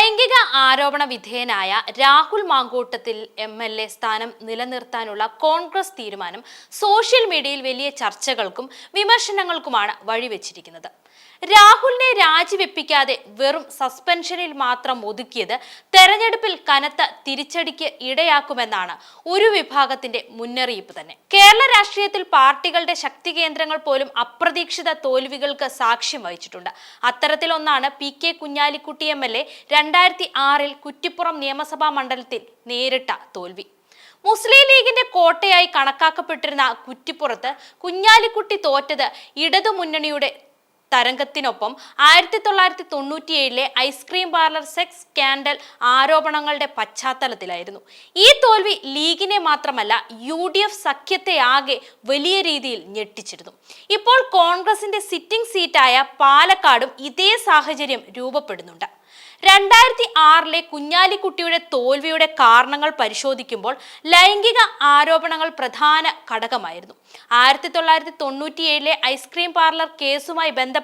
ലൈംഗിക ആരോപണ വിധേയനായ Rahul Mamkootathil M L A സ്ഥാനം നിലനിർത്താനുള്ള കോൺഗ്രസ് തീരുമാനം സോഷ്യൽ മീഡിയയിൽ വലിയ ചർച്ചകൾക്കും വിമർശനങ്ങൾക്കുമാണ് വഴിവെച്ചിരിക്കുന്നത്. രാഹുലിനെ രാജിവെപ്പിക്കാതെ വെറും സസ്പെൻഷനിൽ മാത്രം ഒതുക്കിയത് തെരഞ്ഞെടുപ്പിൽ കനത്ത തിരിച്ചടിക്ക് ഇടയാക്കുമെന്നാണ് ഒരു വിഭാഗത്തിന്റെ മുന്നറിയിപ്പ് തന്നെ. കേരള രാഷ്ട്രീയത്തിൽ പാർട്ടികളുടെ ശക്തി കേന്ദ്രങ്ങൾ പോലും അപ്രതീക്ഷിത തോൽവികൾക്ക് സാക്ഷ്യം വഹിച്ചിട്ടുണ്ട്. അത്തരത്തിലൊന്നാണ് P K Kunhalikutty M L A രണ്ടായിരത്തി ആറിൽ കുറ്റിപ്പുറം നിയമസഭാ മണ്ഡലത്തിൽ നേരിട്ട തോൽവി. മുസ്ലിം ലീഗിന്റെ കോട്ടയായി കണക്കാക്കപ്പെട്ടിരുന്ന കുറ്റിപ്പുറത്ത് കുഞ്ഞാലിക്കുട്ടി തോറ്റത് ഇടതുമുന്നണിയുടെ തരംഗത്തിനൊപ്പം ആയിരത്തി തൊള്ളായിരത്തി തൊണ്ണൂറ്റിയേഴിലെ ice cream parlour sex scandal ആരോപണങ്ങളുടെ പശ്ചാത്തലത്തിലായിരുന്നു. ഈ തോൽവി ലീഗിനെ മാത്രമല്ല യു ഡി എഫ് സഖ്യത്തെ ആകെ വലിയ രീതിയിൽ ഞെട്ടിച്ചിരുന്നു. ഇപ്പോൾ കോൺഗ്രസിന്റെ സിറ്റിംഗ് സീറ്റായ പാലക്കാടും ഇതേ സാഹചര്യം രൂപപ്പെടുന്നുണ്ട്. രണ്ടായിരത്തി ആറിലെ കുഞ്ഞാലിക്കുട്ടിയുടെ തോൽവിയുടെ കാരണങ്ങൾ പരിശോധിക്കുമ്പോൾ ലൈംഗിക ആരോപണങ്ങൾ പ്രധാന ഘടകമായിരുന്നു. ആയിരത്തി തൊള്ളായിരത്തി തൊണ്ണൂറ്റിയേഴിലെ ഐസ്ക്രീം പാർലർ കേസുമായി ബന്ധപ്പെട്ട്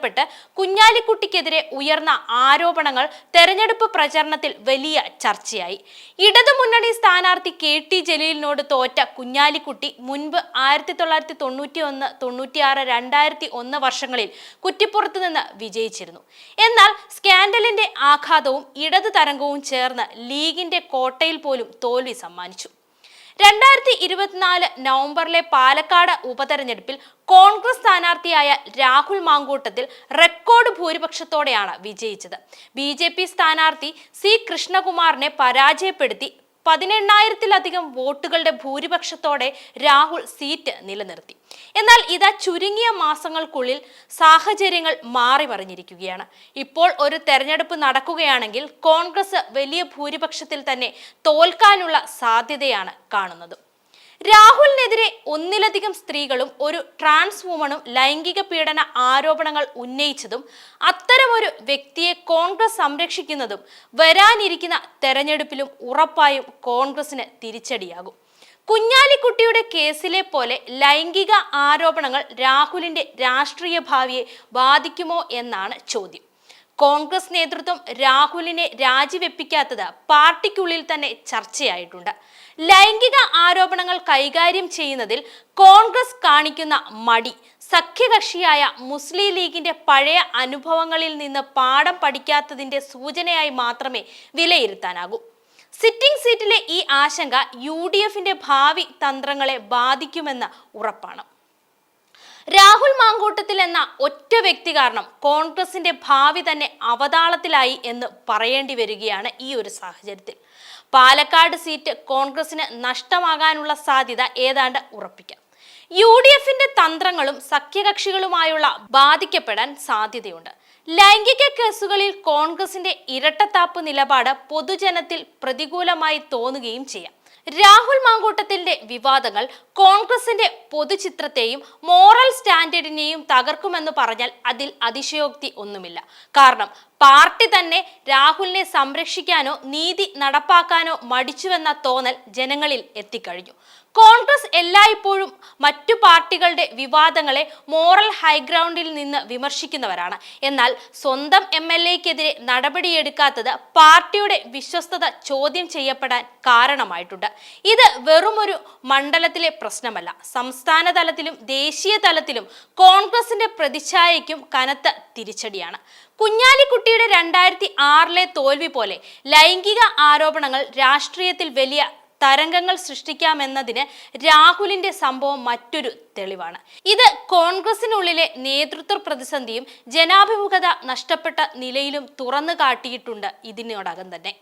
കുഞ്ഞാലിക്കുട്ടിക്കെതിരെ ഉയർന്ന ആരോപണങ്ങൾ തെരഞ്ഞെടുപ്പ് പ്രചരണത്തിൽ വലിയ ചർച്ചയായി. ഇടതുമുന്നണി സ്ഥാനാർത്ഥി കെ ടി ജലീലിനോട് തോറ്റ കുഞ്ഞാലിക്കുട്ടി മുൻപ് ആയിരത്തി തൊള്ളായിരത്തി തൊണ്ണൂറ്റി ഒന്ന് തൊണ്ണൂറ്റിയാറ് രണ്ടായിരത്തി ഒന്ന് വർഷങ്ങളിൽ കുറ്റിപ്പുറത്ത് നിന്ന് വിജയിച്ചിരുന്നു. എന്നാൽ സ്കാൻഡലിന്റെ ആഘാതവും ഇടതു തരംഗവും ചേർന്ന് ലീഗിന്റെ കോട്ടയിൽ പോലും തോൽവി സമ്മാനിച്ചു. രണ്ടായിരത്തി ഇരുപത്തിനാല് നവംബറിലെ പാലക്കാട് ഉപതെരഞ്ഞെടുപ്പിൽ കോൺഗ്രസ് സ്ഥാനാർത്ഥിയായ രാഹുൽ മാങ്കൂട്ടത്തിൽ റെക്കോർഡ് ഭൂരിപക്ഷത്തോടെയാണ് വിജയിച്ചത്. ബി സ്ഥാനാർത്ഥി സി കൃഷ്ണകുമാറിനെ പരാജയപ്പെടുത്തി പതിനെണ്ണായിരത്തിലധികം വോട്ടുകളുടെ ഭൂരിപക്ഷത്തോടെ രാഹുൽ സീറ്റ് നിലനിർത്തി. എന്നാൽ ഇതാ ചുരുങ്ങിയ മാസങ്ങൾക്കുള്ളിൽ സാഹചര്യങ്ങൾ മാറി മറിഞ്ഞിരിക്കുകയാണ്. ഇപ്പോൾ ഒരു തെരഞ്ഞെടുപ്പ് നടക്കുകയാണെങ്കിൽ കോൺഗ്രസ് വലിയ ഭൂരിപക്ഷത്തിൽ തന്നെ തോൽക്കാനുള്ള സാധ്യതയാണ് കാണുന്നത്. രാഹുലിനെതിരെ ഒന്നിലധികം സ്ത്രീകളും ഒരു ട്രാൻസ് വുമണും ലൈംഗിക പീഡന ആരോപണങ്ങൾ ഉന്നയിച്ചതും അത്തരമൊരു വ്യക്തിയെ കോൺഗ്രസ് സംരക്ഷിക്കുന്നതും വരാനിരിക്കുന്ന തെരഞ്ഞെടുപ്പിലും ഉറപ്പായും കോൺഗ്രസിന് തിരിച്ചടിയാകും. കുഞ്ഞാലിക്കുട്ടിയുടെ കേസിലെ പോലെ ലൈംഗിക ആരോപണങ്ങൾ രാഹുലിന്റെ രാഷ്ട്രീയ ഭാവിയെ ബാധിക്കുമോ എന്നാണ് ചോദ്യം. കോൺഗ്രസ് നേതൃത്വം രാഹുലിനെ രാജിവെപ്പിക്കാത്തത് പാർട്ടിക്കുള്ളിൽ തന്നെ ചർച്ചയായിട്ടുണ്ട്. ലൈംഗിക ആരോപണങ്ങൾ കൈകാര്യം ചെയ്യുന്നതിൽ കോൺഗ്രസ് കാണിക്കുന്ന മടി സഖ്യകക്ഷിയായ മുസ്ലിം ലീഗിന്റെ പഴയ അനുഭവങ്ങളിൽ നിന്ന് പാഠം പഠിക്കാത്തതിന്റെ സൂചനയായി മാത്രമേ വിലയിരുത്താനാകൂ. സിറ്റിംഗ് സീറ്റിലെ ഈ ആശങ്ക യു ഡി എഫിന്റെ ഭാവി തന്ത്രങ്ങളെ ബാധിക്കുമെന്ന് ഉറപ്പാണ്. രാഹുൽ മാങ്കൂട്ടത്തിൽ എന്ന ഒറ്റ വ്യക്തി കാരണം കോൺഗ്രസിന്റെ ഭാവി തന്നെ അവതാളത്തിലായി എന്ന് പറയേണ്ടി വരികയാണ് ഈ ഒരു സാഹചര്യത്തിൽ. പാലക്കാട് സീറ്റ് കോൺഗ്രസിന് നഷ്ടമാകാനുള്ള സാധ്യത ഏതാണ്ട് ഉറപ്പിക്കാം. യു ഡി എഫിന്റെ തന്ത്രങ്ങളും സഖ്യകക്ഷികളുമായുള്ള ബാധിക്കപ്പെടാൻ സാധ്യതയുണ്ട്. ലൈംഗിക കേസുകളിൽ കോൺഗ്രസിന്റെ ഇരട്ടത്താപ്പ് നിലപാട് പൊതുജനത്തിൽ പ്രതികൂലമായി തോന്നുകയും ചെയ്യാം. രാഹുൽ മാങ്കൂട്ടത്തിന്റെ വിവാദങ്ങൾ കോൺഗ്രസിന്റെ പൊതുചിത്രത്തെയും മോറൽ സ്റ്റാൻഡേർഡിനെയും തകർക്കുമെന്ന് പറഞ്ഞാൽ അതിൽ അതിശയോക്തി ഒന്നുമില്ല. കാരണം പാർട്ടി തന്നെ രാഹുലിനെ സംരക്ഷിക്കാനോ നീതി നടപ്പാക്കാനോ മടിച്ചുവെന്ന തോന്നൽ ജനങ്ങളിൽ എത്തിക്കഴിഞ്ഞു. കോൺഗ്രസ് എല്ലായ്പ്പോഴും മറ്റു പാർട്ടികളുടെ വിവാദങ്ങളെ മോറൽ ഹൈഗ്രൗണ്ടിൽ നിന്ന് വിമർശിക്കുന്നവരാണ്. എന്നാൽ സ്വന്തം എം എൽ എക്കെതിരെ നടപടിയെടുക്കാത്തത് പാർട്ടിയുടെ വിശ്വസ്തത ചോദ്യം ചെയ്യപ്പെടാൻ കാരണമായിട്ടുണ്ട്. ഇത് വെറുമൊരു മണ്ഡലത്തിലെ പ്രശ്നമല്ല. സംസ്ഥാന തലത്തിലും ദേശീയ തലത്തിലും കോൺഗ്രസിന്റെ പ്രതിച്ഛായയ്ക്കും കനത്ത തിരിച്ചടിയാണ്. കുഞ്ഞാലിക്കുട്ടിയുടെ രണ്ടായിരത്തി ആറിലെ തോൽവി പോലെ ലൈംഗിക ആരോപണങ്ങൾ രാഷ്ട്രീയത്തിൽ വലിയ തരംഗങ്ങൾ സൃഷ്ടിക്കാമെന്നതിന് രാഹുലിന്റെ സംഭവം മറ്റൊരു തെളിവാണ്. ഇത് കോൺഗ്രസിനുള്ളിലെ നേതൃത്വ പ്രതിസന്ധിയും ജനാഭിമുഖത നഷ്ടപ്പെട്ട നിലയിലും തുറന്നു കാട്ടിയിട്ടുണ്ട് ഇതിനോടകം തന്നെ.